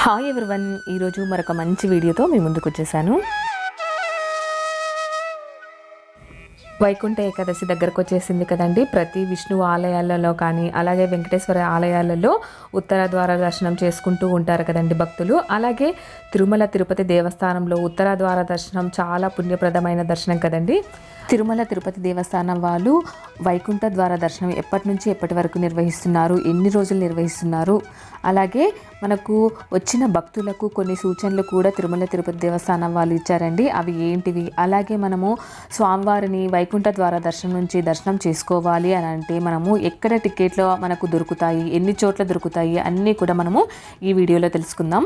Hi everyone ఈరోజు మరొక మంచి వీడియోతో మీ ముందుకు వచ్చేసాను. వైకుంఠ ఏకాదశి దగ్గరకు వచ్చేసింది కదండి. ప్రతి విష్ణు ఆలయాలలో కానీ అలాగే వెంకటేశ్వర ఆలయాలలో ఉత్తర ద్వార దర్శనం చేసుకుంటూ ఉంటారు కదండి భక్తులు. అలాగే తిరుమల తిరుపతి దేవస్థానంలో ఉత్తర ద్వార దర్శనం చాలా పుణ్యప్రదమైన దర్శనం కదండి. తిరుమల తిరుపతి దేవస్థానం వాళ్ళు వైకుంఠ ద్వార దర్శనం ఎప్పటి నుంచి ఎప్పటి వరకు నిర్వహిస్తున్నారు ఎన్ని రోజులు నిర్వహిస్తున్నారు? అలాగే మనకు వచ్చిన భక్తులకు కొన్ని సూచనలు కూడా తిరుమల తిరుపతి దేవస్థానం వాళ్ళు ఇచ్చారండి. అవి ఏంటివి? అలాగే మనము స్వామివారిని వైకుంఠ ద్వార దర్శనం నుంచి దర్శనం చేసుకోవాలి అని అంటే మనము ఎక్కడ టికెట్లు మనకు దొరుకుతాయి ఎన్ని చోట్ల దొరుకుతాయి అన్నీ కూడా మనము ఈ వీడియోలో తెలుసుకుందాం.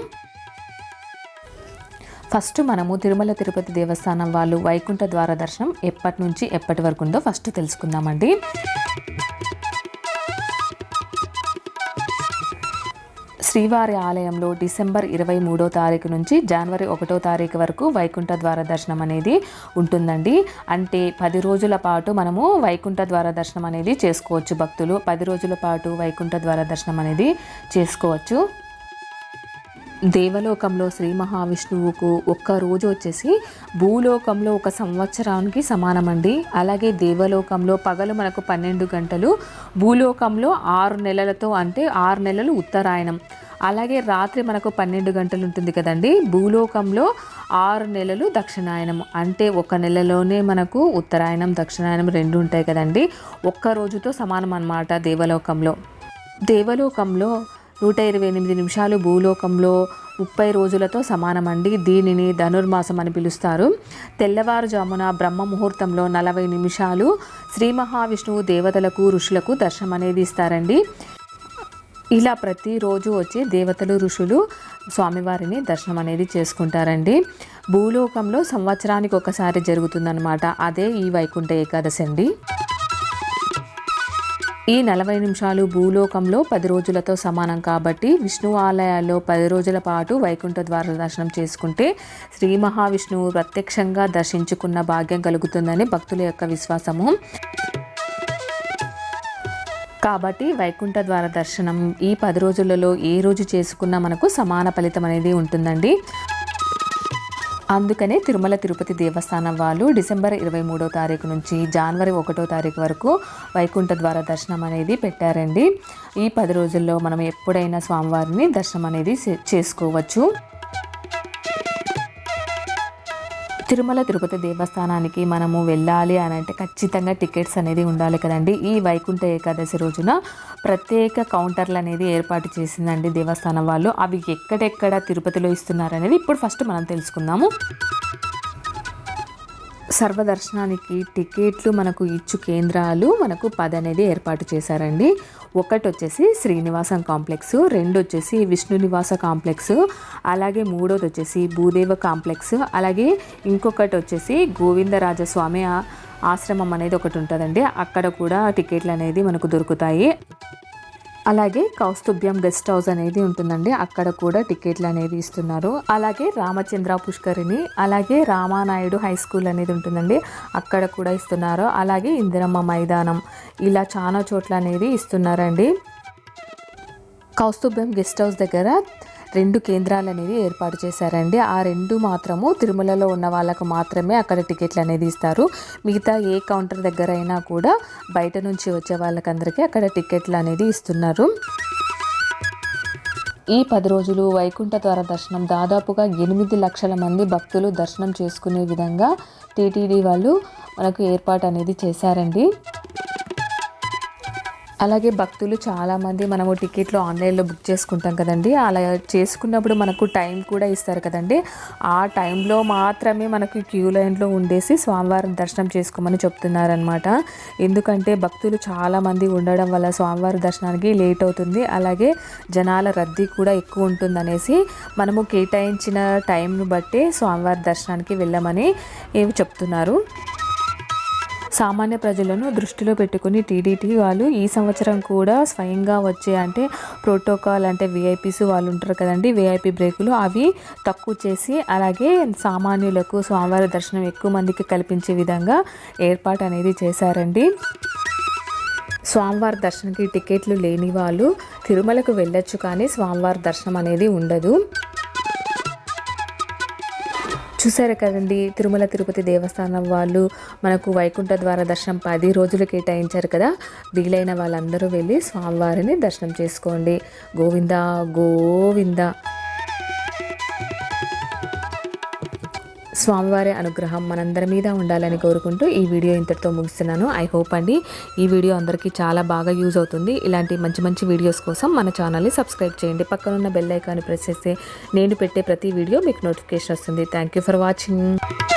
ఫస్ట్ మనము తిరుమల తిరుపతి దేవస్థానం వాళ్ళు వైకుంఠ ద్వార దర్శనం ఎప్పటి నుంచి ఎప్పటి వరకు ఉందో ఫస్ట్ తెలుసుకుందామండి. శ్రీవారి ఆలయంలో డిసెంబర్ ఇరవై మూడో తారీఖు నుంచి జనవరి ఒకటో తారీఖు వరకు వైకుంఠ ద్వార దర్శనం అనేది ఉంటుందండి. అంటే పది రోజుల పాటు మనము వైకుంఠ ద్వార దర్శనం అనేది చేసుకోవచ్చు భక్తులు. పది రోజుల పాటు వైకుంఠ ద్వార దర్శనం అనేది చేసుకోవచ్చు. దేవలోకంలో శ్రీ మహావిష్ణువుకు ఒక్క రోజు వచ్చేసి భూలోకంలో ఒక సంవత్సరానికి సమానమండి. అలాగే దేవలోకంలో పగలు మనకు పన్నెండు గంటలు భూలోకంలో ఆరు నెలలతో అంటే ఆరు నెలలు ఉత్తరాయణం. అలాగే రాత్రి మనకు పన్నెండు గంటలు ఉంటుంది కదండి. భూలోకంలో ఆరు నెలలు దక్షిణాయనం. అంటే ఒక నెలలోనే మనకు ఉత్తరాయణం దక్షిణాయనం రెండు ఉంటాయి కదండి. ఒక్క రోజుతో సమానం అన్నమాట దేవలోకంలో. దేవలోకంలో నూట ఇరవై ఎనిమిది నిమిషాలు భూలోకంలో ముప్పై రోజులతో సమానమండి. దీనిని ధనుర్మాసం అని పిలుస్తారు. తెల్లవారుజామున బ్రహ్మ ముహూర్తంలో నలభై నిమిషాలు శ్రీ మహావిష్ణువు దేవతలకు ఋషులకు దర్శనం అనేది ఇస్తారండి. ఇలా ప్రతిరోజు వచ్చి దేవతలు ఋషులు స్వామివారిని దర్శనం అనేది చేసుకుంటారండి. భూలోకంలో సంవత్సరానికి ఒకసారి జరుగుతుందన్నమాట. అదే ఈ వైకుంఠ ఏకాదశి అండి. ఈ నలభై నిమిషాలు భూలోకంలో పది రోజులతో సమానం కాబట్టి విష్ణు ఆలయాల్లో పది రోజుల పాటు వైకుంఠ ద్వార దర్శనం చేసుకుంటే శ్రీ మహావిష్ణువు ప్రత్యక్షంగా దర్శించుకున్న భాగ్యం కలుగుతుందని భక్తుల యొక్క విశ్వాసము. కాబట్టి వైకుంఠ ద్వార దర్శనం ఈ పది రోజులలో ఏ రోజు చేసుకున్నా మనకు సమాన ఫలితం అనేది ఉంటుందండి. అందుకనే తిరుమల తిరుపతి దేవస్థానం వాళ్ళు డిసెంబర్ ఇరవై మూడో తారీఖు నుంచి జనవరి ఒకటో తారీఖు వరకు వైకుంఠ ద్వార దర్శనం అనేది పెట్టారండి. ఈ పది రోజుల్లో మనం ఎప్పుడైనా స్వామివారిని దర్శనం అనేది చేసుకోవచ్చు. తిరుమల తిరుపతి దేవస్థానానికి మనము వెళ్ళాలి అని అంటే ఖచ్చితంగా టికెట్స్ అనేది ఉండాలి కదండి. ఈ వైకుంఠ ఏకాదశి రోజున ప్రత్యేక కౌంటర్లు అనేది ఏర్పాటు చేసిందండి దేవస్థానం వాళ్ళు. అవి ఎక్కడెక్కడ తిరుపతిలో ఇస్తున్నారు అనేది ఇప్పుడు ఫస్ట్ మనం తెలుసుకుందాము. సర్వదర్శనానికి టికెట్లు మనకు ఇచ్చు కేంద్రాలు మనకు పది అనేది ఏర్పాటు చేశారండి. ఒకటి వచ్చేసి శ్రీనివాసం కాంప్లెక్స్ రెండు వచ్చేసి విష్ణు నివాస కాంప్లెక్స్ అలాగే మూడోది వచ్చేసి భూదేవ కాంప్లెక్స్ అలాగే ఇంకొకటి వచ్చేసి గోవిందరాజస్వామి ఆశ్రమం అనేది ఒకటి ఉంటుందండి అక్కడ కూడా టికెట్లు అనేది మనకు దొరుకుతాయి. అలాగే కౌస్తుభ్యం గెస్ట్ హౌస్ అనేది ఉంటుందండి. అక్కడ కూడా టికెట్లు అనేది ఇస్తున్నారు. అలాగే రామచంద్ర పుష్కరిణి అలాగే రామానాయుడు హై స్కూల్ అనేది ఉంటుందండి. అక్కడ కూడా ఇస్తున్నారు. అలాగే ఇందిరమ్మ మైదానం ఇలా చాలా చోట్ల అనేది ఇస్తున్నారండి. కౌస్తుభ్యం గెస్ట్ హౌస్ దగ్గర రెండు కేంద్రాలు అనేది ఏర్పాటు చేశారండి. ఆ రెండు మాత్రము తిరుమలలో ఉన్న వాళ్ళకు మాత్రమే అక్కడ టికెట్లు అనేది ఇస్తారు. మిగతా ఏ కౌంటర్ దగ్గర అయినా కూడా బయట నుంచి వచ్చే వాళ్ళకందరికీ అక్కడ టికెట్లు అనేది ఇస్తున్నారు. ఈ పది రోజులు వైకుంఠ ద్వార దర్శనం దాదాపుగా ఎనిమిది లక్షల మంది భక్తులు దర్శనం చేసుకునే విధంగా టీటీడీ వాళ్ళు మనకు ఏర్పాటు అనేది చేశారండి. అలాగే భక్తులు చాలామంది మనము టికెట్లు ఆన్లైన్లో బుక్ చేసుకుంటాం కదండి. అలా చేసుకున్నప్పుడు మనకు టైం కూడా ఇస్తారు కదండి. ఆ టైంలో మాత్రమే మనకు క్యూ లైన్లో ఉండేసి స్వామివారిని దర్శనం చేసుకోమని చెప్తున్నారనమాట ఎందుకంటే భక్తులు చాలామంది ఉండడం వల్ల స్వామివారి దర్శనానికి లేట్ అవుతుంది. అలాగే జనాల రద్దీ కూడా ఎక్కువ ఉంటుందనేసి మనము కేటాయించిన టైంను బట్టి స్వామివారి దర్శనానికి వెళ్ళమని ఏమి చెప్తున్నారు. సామాన్య ప్రజలను దృష్టిలో పెట్టుకుని టీడీటీ వాళ్ళు ఈ సంవత్సరం కూడా స్వయంగా వచ్చే అంటే ప్రోటోకాల్ అంటే విఐపీస్ వాళ్ళు ఉంటారు కదండి విఐపి బ్రేకులు అవి తక్కువ చేసి అలాగే సామాన్యులకు స్వామివారి దర్శనం ఎక్కువ మందికి కల్పించే విధంగా ఏర్పాటు అనేది చేశారండి. స్వామివారి దర్శనంకి టికెట్లు లేని వాళ్ళు తిరుమలకు వెళ్ళొచ్చు కానీ స్వామివారి దర్శనం అనేది ఉండదు. చూసారు కదండి తిరుమల తిరుపతి దేవస్థానం వాళ్ళు మనకు వైకుంఠ ద్వార దర్శనం పది రోజులు కేటాయించారు కదా వీలైన వాళ్ళందరూ వెళ్ళి స్వామివారిని దర్శనం చేసుకోండి. గోవింద గోవింద. స్వామివారి అనుగ్రహం మనందరి మీద ఉండాలని కోరుకుంటూ ఈ వీడియో ఇంతటితో ముగిస్తున్నాను. ఐ హోప్ అండి ఈ వీడియో అందరికీ చాలా బాగా యూజ్ అవుతుంది. ఇలాంటి మంచి మంచి వీడియోస్ కోసం మన ఛానల్ని సబ్స్క్రైబ్ చేయండి. పక్కనున్న బెల్ ఐకాన్ని ప్రెస్ చేస్తే నేను పెట్టే ప్రతి వీడియో మీకు నోటిఫికేషన్ వస్తుంది. Thank you for watching